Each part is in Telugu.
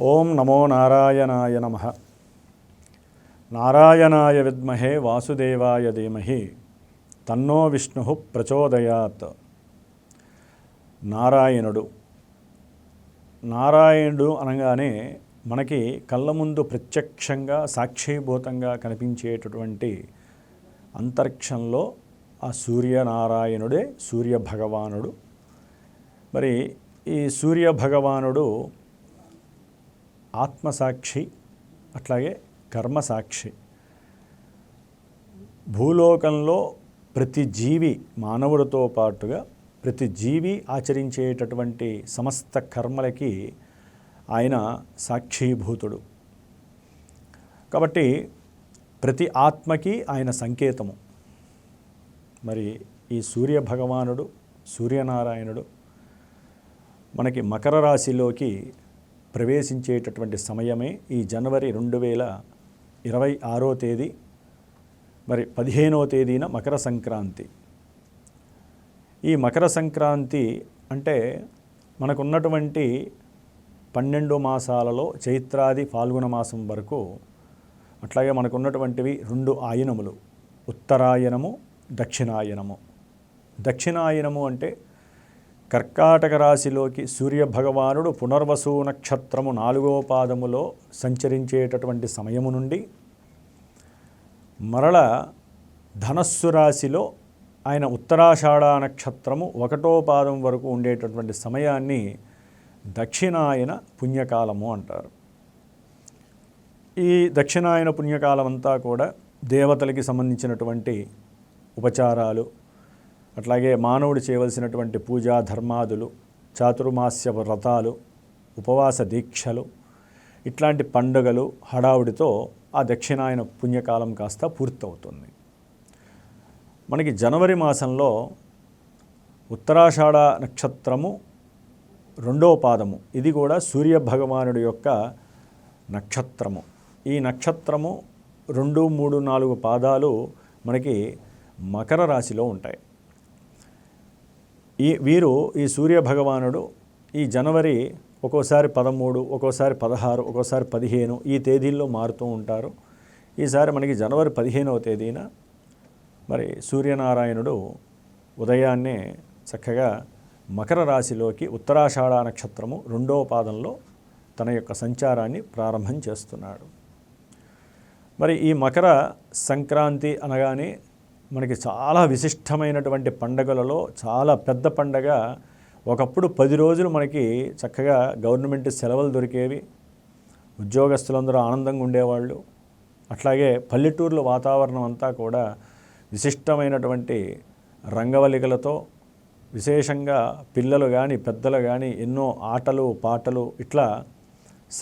ఓం నమో నారాయణాయ నమ. నారాయణాయ విద్మహే వాసుదేవాయ ధీమహి. తన్నో విష్ణు ప్రచోదయాత్. నారాయణుడు. నారాయణుడు అనగానే మనకి కళ్ళ ముందు ప్రత్యక్షంగా సాక్షీభూతంగా కనిపించేటటువంటి అంతరిక్షంలో ఆ సూర్యనారాయణుడే సూర్య భగవానుడు మరి ఈ సూర్య భగవానుడు ఆత్మసాక్షి అట్లాగే కర్మసాక్షి. భూలోకంలో ప్రతి జీవి మానవుడితో పాటుగా ప్రతి జీవి ఆచరించేటటువంటి సమస్త కర్మలకి ఆయన సాక్షీభూతుడు. కాబట్టి ప్రతి ఆత్మకి ఆయన సంకేతము. మరి ఈ సూర్య భగవానుడు సూర్యనారాయణుడు మనకి మకర రాశిలోకి ప్రవేశించేటటువంటి సమయమే ఈ జనవరి రెండు వేల ఇరవై ఆరో తేదీ మరి పదిహేనో తేదీన మకర సంక్రాంతి. ఈ మకర సంక్రాంతి అంటే మనకున్నటువంటి పన్నెండు మాసాలలో చైత్రాది ఫాల్గుణ మాసం వరకు అట్లాగే మనకున్నటువంటివి రెండు ఆయనములు ఉత్తరాయణము దక్షిణాయనము. దక్షిణాయనము అంటే కర్కాటక రాశిలోకి సూర్య భగవానుడు పునర్వసు నక్షత్రము నాలుగో పాదములో సంచరించేటటువంటి సమయము నుండి మరల ధనస్సు రాశిలో ఆయన ఉత్తరాషాఢ నక్షత్రము ఒకటో పాదం వరకు ఉండేటటువంటి సమయాన్ని దక్షిణాయన పుణ్యకాలము అంటారు. ఈ దక్షిణాయన పుణ్యకాలం అంతా కూడా దేవతలకి సంబంధించినటువంటి ఉపచారాలు అట్లాగే మానవుడు చేయవలసినటువంటి పూజా ధర్మాదులు చాతుర్మాస్య వ్రతాలు ఉపవాస దీక్షలు ఇట్లాంటి పండుగలు హడావుడితో ఆ దక్షిణాయన పుణ్యకాలం కాస్త పూర్తవుతుంది. మనకి జనవరి మాసంలో ఉత్తరాషాఢ నక్షత్రము రెండవ పాదము. ఇది కూడా సూర్య భగవానుడి యొక్క నక్షత్రము. ఈ నక్షత్రము రెండు మూడు నాలుగు పాదాలు మనకి మకర రాశిలో ఉంటాయి. ఈ వీరు ఈ సూర్య భగవానుడు ఈ జనవరి ఒక్కోసారి పదమూడు ఒక్కోసారి పదహారు ఒక్కోసారి పదిహేను ఈ తేదీల్లో మారుతూ ఉంటారు. ఈసారి మనకి జనవరి పదిహేనవ తేదీన మరి సూర్యనారాయణుడు ఉదయాన్నే చక్కగా మకర రాశిలోకి ఉత్తరాషాఢ నక్షత్రము రెండవ పాదంలో తన యొక్క సంచారాన్ని ప్రారంభం చేస్తున్నాడు. మరి ఈ మకర సంక్రాంతి అనగానే మనకి చాలా విశిష్టమైనటువంటి పండగలలో చాలా పెద్ద పండగ. ఒకప్పుడు పది రోజులు మనకి చక్కగా గవర్నమెంట్ సెలవులు దొరికేవి. ఉద్యోగస్తులందరూ ఆనందంగా ఉండేవాళ్ళు. అట్లాగే పల్లెటూర్ల వాతావరణం అంతా కూడా విశిష్టమైనటువంటి రంగవల్లికలతో విశేషంగా పిల్లలు కానీ పెద్దలు కానీ ఎన్నో ఆటలు పాటలు ఇట్లా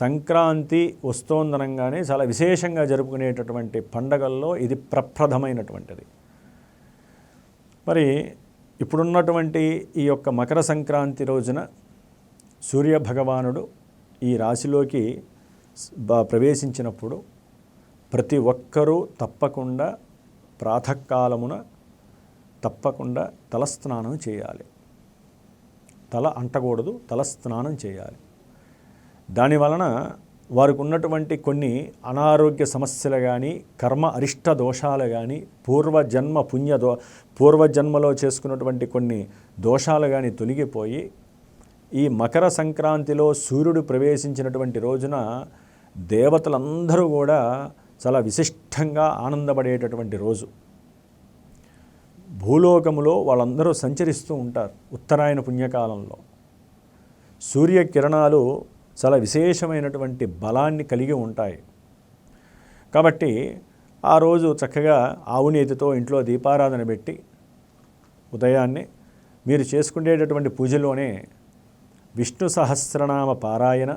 సంక్రాంతి వస్తోందనంగానే చాలా విశేషంగా జరుపుకునేటటువంటి పండగల్లో ఇది ప్రప్రథమైనటువంటిది. మరి ఇప్పుడున్నటువంటి ఈ యొక్క మకర సంక్రాంతి రోజున సూర్య భగవానుడు ఈ రాశిలోకి ప్రవేశించినప్పుడు ప్రతి ఒక్కరూ తప్పకుండా ప్రాతకాలమున తప్పకుండా తలస్నానం చేయాలి. తల అంటకూడదు తలస్నానం చేయాలి. దాని వలన వారికి ఉన్నటువంటి కొన్ని అనారోగ్య సమస్యలు కానీ కర్మ అరిష్ట దోషాలు కానీ పూర్వజన్మ పుణ్య దో పూర్వజన్మలో చేసుకున్నటువంటి కొన్ని దోషాలు కానీ తొలగిపోయి ఈ మకర సంక్రాంతిలో సూర్యుడు ప్రవేశించినటువంటి రోజున దేవతలందరూ కూడా చాలా విశిష్టంగా ఆనందపడేటటువంటి రోజు. భూలోకములో వాళ్ళందరూ సంచరిస్తూ ఉంటారు ఉత్తరాయణ పుణ్యకాలంలో. సూర్యకిరణాలు చాలా విశేషమైనటువంటి బలాన్ని కలిగి ఉంటాయి. కాబట్టి ఆ రోజు చక్కగా ఆవునేతితో ఇంట్లో దీపారాధన పెట్టి ఉదయాన్నే మీరు చేసుకునేటటువంటి పూజలోనే విష్ణు సహస్రనామ పారాయణ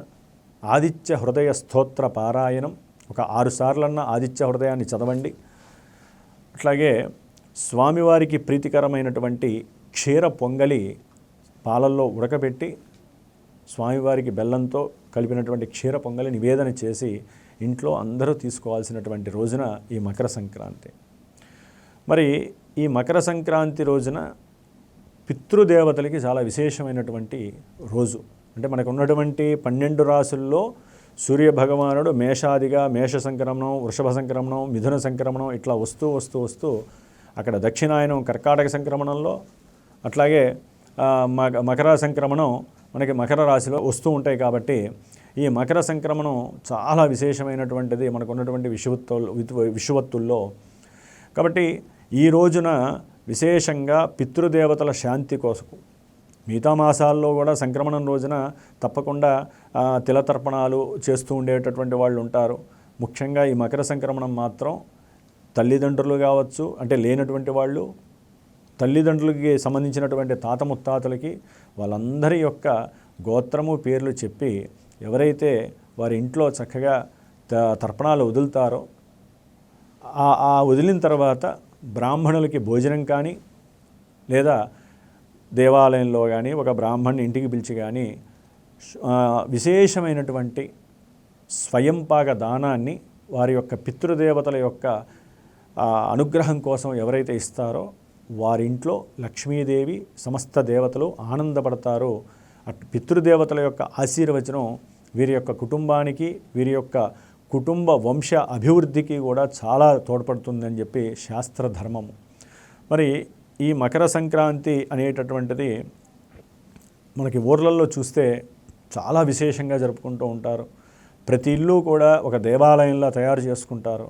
ఆదిత్య హృదయ స్తోత్ర పారాయణం ఒక ఆరుసార్లన్న ఆదిత్య హృదయాన్ని చదవండి. అట్లాగే స్వామివారికి ప్రీతికరమైనటువంటి క్షీర పొంగలి పాలల్లో ఉడకబెట్టి స్వామివారికి బెల్లంతో కలిపినటువంటి క్షీర పొంగలి నివేదన చేసి ఇంట్లో అందరూ తీసుకోవాల్సినటువంటి రోజున ఈ మకర సంక్రాంతి. మరి ఈ మకర సంక్రాంతి రోజున పితృదేవతలకి చాలా విశేషమైనటువంటి రోజు. అంటే మనకు ఉన్నటువంటి పన్నెండు రాసుల్లో సూర్య భగవానుడు మేషాదిగా మేష సంక్రమణం వృషభ సంక్రమణం మిథున సంక్రమణం ఇట్లా వస్తూ వస్తూ వస్తూ అక్కడ దక్షిణాయనం కర్కాటక సంక్రమణంలో అట్లాగే మక- మకర సంక్రమణం మనకి మకర రాశిలో వస్తూ ఉంటాయి కాబట్టి ఈ మకర సంక్రమణం చాలా విశేషమైనటువంటిది మనకు ఉన్నటువంటి విషువత్తు విషువత్తుల్లో. కాబట్టి ఈ రోజున విశేషంగా పితృదేవతల శాంతి కోసం మిగతా మాసాల్లో కూడా సంక్రమణం రోజున తప్పకుండా తిలతర్పణాలు చేస్తూ ఉండేటటువంటి వాళ్ళు ఉంటారు. ముఖ్యంగా ఈ మకర సంక్రమణం మాత్రం తల్లిదండ్రులు కావచ్చు అంటే లేనటువంటి వాళ్ళు తల్లిదండ్రులకి సంబంధించినటువంటి తాత ముత్తాతలకి వాళ్ళందరి యొక్క గోత్రము పేర్లు చెప్పి ఎవరైతే వారి ఇంట్లో చక్కగా త- తర్పణాలు వదులుతారో ఆ వదిలిన తర్వాత బ్రాహ్మణులకి భోజనం కానీ లేదా దేవాలయంలో కానీ ఒక బ్రాహ్మణ్ ఇంటికి పిలిచి కానీ విశేషమైనటువంటి స్వయంపాక దానాన్ని వారి యొక్క పితృదేవతల యొక్క అనుగ్రహం కోసం ఎవరైతే ఇస్తారో వారింట్లో లక్ష్మీదేవి సమస్త దేవతలు ఆనందపడతారో. అట్ పితృదేవతల యొక్క ఆశీర్వచనం వీరి యొక్క కుటుంబానికి వీరి యొక్క కుటుంబ వంశ అభివృద్ధికి కూడా చాలా తోడ్పడుతుందని చెప్పి శాస్త్రధర్మము మరి ఈ మకర సంక్రాంతి అనేటటువంటిది మనకి ఊర్లలో చూస్తే చాలా విశేషంగా జరుపుకుంటూ ఉంటారు. ప్రతి ఇల్లు కూడా ఒక దేవాలయంలా తయారు చేసుకుంటారు.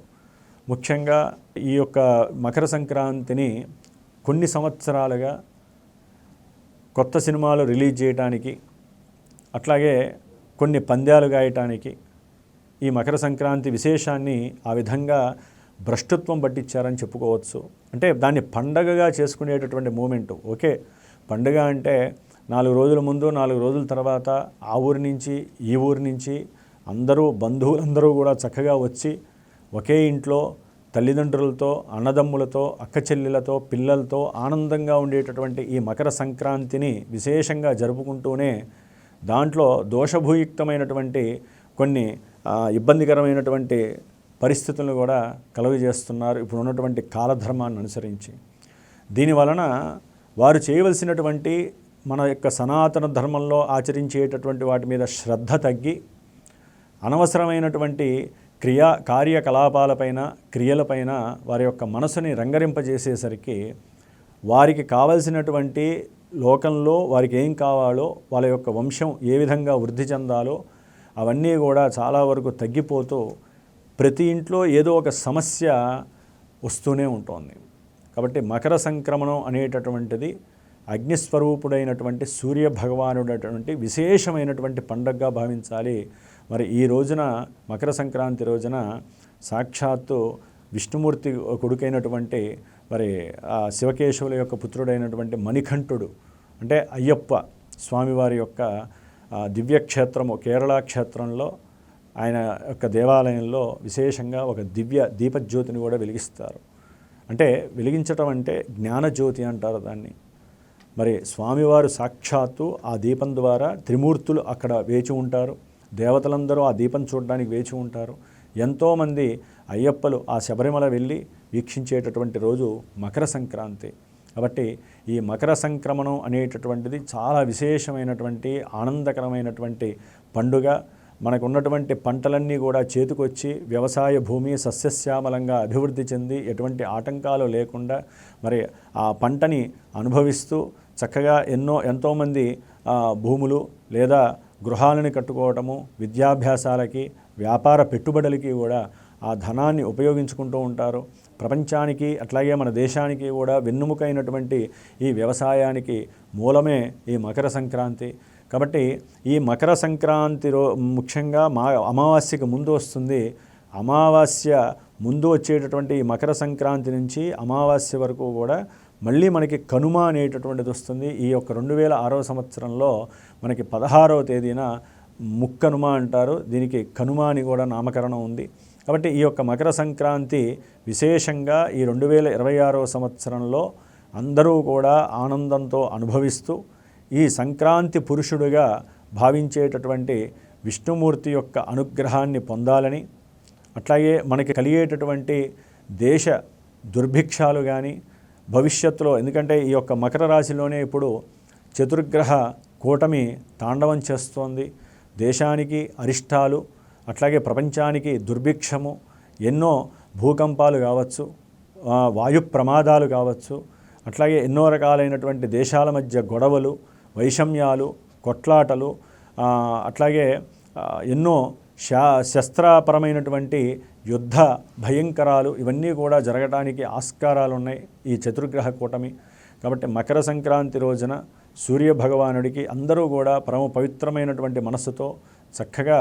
ముఖ్యంగా ఈ యొక్క మకర సంక్రాంతిని కొన్ని సంవత్సరాలుగా కొత్త సినిమాలు రిలీజ్ చేయడానికి అట్లాగే కొన్ని పంద్యాలు గాయటానికి ఈ మకర సంక్రాంతి విశేషాన్ని ఆ విధంగా భ్రష్టత్వం పట్టించారని చెప్పుకోవచ్చు. అంటే దాన్ని పండగగా చేసుకునేటటువంటి మూమెంట్. ఓకే పండుగ అంటే నాలుగు రోజుల ముందు నాలుగు రోజుల తర్వాత ఆ ఊరి నుంచి ఈ ఊరి నుంచి అందరూ బంధువులందరూ కూడా చక్కగా వచ్చి ఒకే ఇంట్లో తల్లిదండ్రులతో అన్నదమ్ములతో అక్క చెల్లెలతో పిల్లలతో ఆనందంగా ఉండేటటువంటి ఈ మకర సంక్రాంతిని విశేషంగా జరుపుకుంటూనే దాంట్లో దోషభూయుక్తమైనటువంటి కొన్ని ఇబ్బందికరమైనటువంటి పరిస్థితులను కూడా కలుగజేస్తున్నారు ఇప్పుడు ఉన్నటువంటి కాలధర్మాన్ని అనుసరించి. దీని వలన వారు చేయవలసినటువంటి మన యొక్క సనాతన ధర్మంలో ఆచరించేటటువంటి వాటి మీద శ్రద్ధ తగ్గి అనవసరమైనటువంటి క్రియా కార్యకలాపాలపైన క్రియలపైన వారి యొక్క మనసుని రంగరింపజేసేసరికి వారికి కావలసినటువంటి లోకంలో వారికి ఏం కావాలో వాళ్ళ యొక్క వంశం ఏ విధంగా వృద్ధి చెందాలో అవన్నీ కూడా చాలా వరకు తగ్గిపోతూ ప్రతి ఇంట్లో ఏదో ఒక సమస్య వస్తూనే ఉంటుంది. కాబట్టి మకర సంక్రమణం అనేటటువంటిది అగ్నిస్వరూపుడైనటువంటి సూర్య భగవానుడటువంటి విశేషమైనటువంటి పండగగా భావించాలి. మరి ఈ రోజున మకర సంక్రాంతి రోజున సాక్షాత్తు విష్ణుమూర్తి కొడుకైనటువంటి మరి శివకేశవుల యొక్క పుత్రుడైనటువంటి మణికంఠుడు అంటే అయ్యప్ప స్వామివారి యొక్క దివ్యక్షేత్రము కేరళ క్షేత్రంలో ఆయన యొక్క దేవాలయంలో విశేషంగా ఒక దివ్య దీపజ్యోతిని కూడా వెలిగిస్తారు. అంటే వెలిగించటం అంటే జ్ఞానజ్యోతి అంటారు దాన్ని. మరి స్వామివారు సాక్షాత్తు ఆ దీపం ద్వారా త్రిమూర్తులు అక్కడ వేచి ఉంటారు. దేవతలందరూ ఆ దీపం చూడడానికి వేచి ఉంటారు. ఎంతోమంది అయ్యప్పలు ఆ శబరిమల వెళ్ళి వీక్షించేటటువంటి రోజు మకర సంక్రాంతి. కాబట్టి ఈ మకర సంక్రమణం అనేటటువంటిది చాలా విశేషమైనటువంటి ఆనందకరమైనటువంటి పండుగ. మనకున్నటువంటి పంటలన్నీ కూడా చేతికొచ్చి వ్యవసాయ భూమి సస్యశ్యామలంగా అభివృద్ధి చెంది ఎటువంటి ఆటంకాలు లేకుండా మరి ఆ పంటని అనుభవిస్తూ చక్కగా ఎన్నో ఎంతోమంది భూములు లేదా గృహాలను కట్టుకోవటము విద్యాభ్యాసాలకి వ్యాపార పెట్టుబడులకి కూడా ఆ ధనాన్ని ఉపయోగించుకుంటూ ఉంటారు. ప్రపంచానికి అట్లాగే మన దేశానికి కూడా వెన్నుముకైనటువంటి ఈ వ్యవసాయానికి మూలమే ఈ మకర సంక్రాంతి. కాబట్టి ఈ మకర సంక్రాంతి రో ముఖ్యంగా మా అమావాస్యకి ముందు వస్తుంది. అమావాస్య ముందు వచ్చేటటువంటి ఈ మకర సంక్రాంతి నుంచి అమావాస్య వరకు కూడా మళ్ళీ మనకి కనుమ అనేటటువంటిది వస్తుంది. ఈ యొక్క రెండు వేల ఆరవ సంవత్సరంలో మనకి పదహారవ తేదీన ముక్కనుమ అంటారు. దీనికి కనుమ అని కూడా నామకరణం ఉంది. కాబట్టి ఈ యొక్క మకర సంక్రాంతి విశేషంగా ఈ రెండు వేల ఇరవై ఆరవ సంవత్సరంలో అందరూ కూడా ఆనందంతో అనుభవిస్తూ ఈ సంక్రాంతి పురుషుడుగా భావించేటటువంటి విష్ణుమూర్తి యొక్క అనుగ్రహాన్ని పొందాలని అట్లాగే మనకి కలిగేటటువంటి దేశ దుర్భిక్షాలు కానీ భవిష్యత్తులో ఎందుకంటే ఈ యొక్క మకర రాశిలోనే ఇప్పుడు చతుర్గ్రహ కూటమి తాండవం చేస్తోంది. దేశానికి అరిష్టాలు అట్లాగే ప్రపంచానికి దుర్భిక్షము ఎన్నో భూకంపాలు కావచ్చు వాయు ప్రమాదాలు కావచ్చు అట్లాగే ఎన్నో రకాలైనటువంటి దేశాల మధ్య గొడవలు వైషమ్యాలు కొట్లాటలు అట్లాగే ఎన్నో శా శస్త్రపరమైనటువంటి యుద్ధ భయంకరాలు ఇవన్నీ కూడా జరగడానికి ఆస్కారాలు ఉన్నాయి ఈ చతుర్గ్రహ కూటమి. కాబట్టి మకర సంక్రాంతి రోజున సూర్య భగవానుడికి అందరూ కూడా పరమ పవిత్రమైనటువంటి మనస్సుతో చక్కగా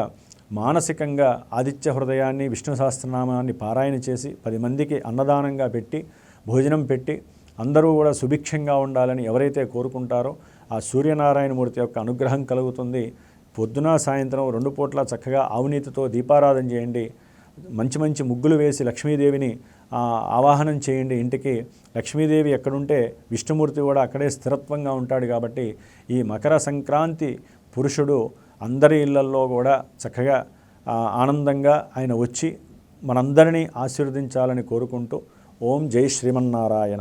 మానసికంగా ఆదిత్య హృదయాన్ని విష్ణు సహస్రనామాన్ని పారాయణ చేసి పది మందికి అన్నదానంగా పెట్టి భోజనం పెట్టి అందరూ కూడా సుభిక్షంగా ఉండాలని ఎవరైతే కోరుకుంటారో ఆ సూర్యనారాయణమూర్తి యొక్క అనుగ్రహం కలుగుతుంది. పొద్దున సాయంత్రం రెండు పూట్ల చక్కగా ఆవునీతితో దీపారాధన చేయండి. మంచి మంచి ముగ్గులు వేసి లక్ష్మీదేవిని ఆవాహనం చేయండి ఇంటికి. లక్ష్మీదేవి ఎక్కడుంటే విష్ణుమూర్తి కూడా అక్కడే స్థిరత్వంగా ఉంటాడు కాబట్టి ఈ మకర సంక్రాంతి పురుషుడు అందరి ఇళ్ళల్లో కూడా చక్కగా ఆనందంగా ఆయన వచ్చి మనందరినీ ఆశీర్వదించాలని కోరుకుంటూ ఓం జై శ్రీమన్నారాయణ.